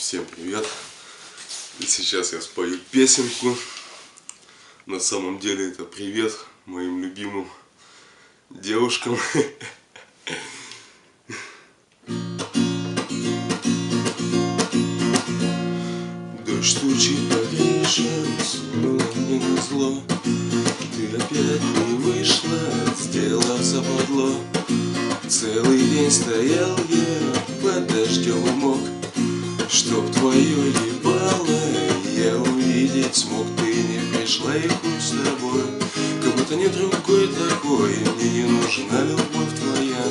Всем привет! И сейчас я спою песенку. На самом деле это привет моим любимым девушкам. Дождь стучит по снова мне назло. Ты опять не вышла, сделав западло. Целый день стоял я под дождем и Чтоб твое ебало я увидеть смог. Ты не пришла и хуй с тобой. Как будто не другой такой Мне не нужна любовь твоя.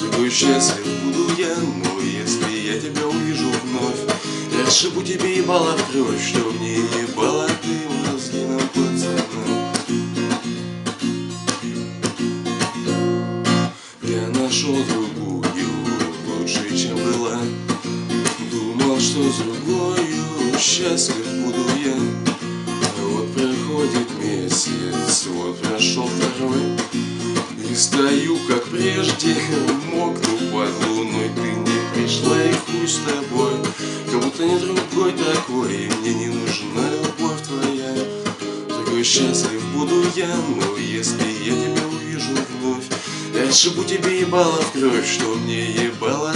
Другой счастлив буду я Но если я тебя увижу вновь Я расшибу тебе ебало в кровь Чтоб не ебала ты мозги нам пацанам Я нашел другую, лучше, чем была что с другою счастлив буду я. Вот проходит месяц, вот прошел второй И стою, как прежде, мокну под луной. Ты не пришла и хуй с тобой. Как будто не другой такой И мне не нужна любовь твоя. Такой счастлив буду я, но если я тебя увижу вновь я шибу тебе ебало в кровь, что мне ебало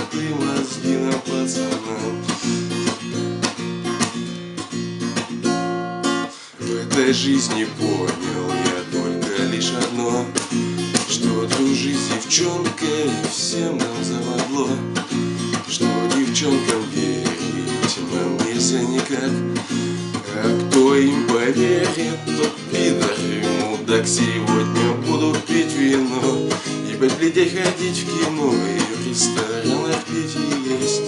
этой жизни понял я только лишь одно, Что дружить с девчонкой всем нам заводло, Что девчонкам верить нам нельзя никак, А кто им поверит, тот пидор и мудак Сегодня буду пить вино. Ебать людей ходить в кино И в ресторанах пить и есть.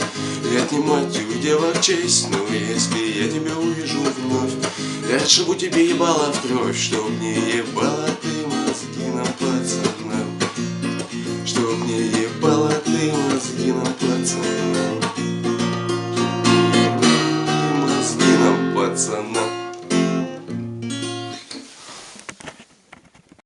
И отнимать девок честь Но если я тебя увижу вновь Я отшибу тебе ебало в кровь Чтоб не ебала ты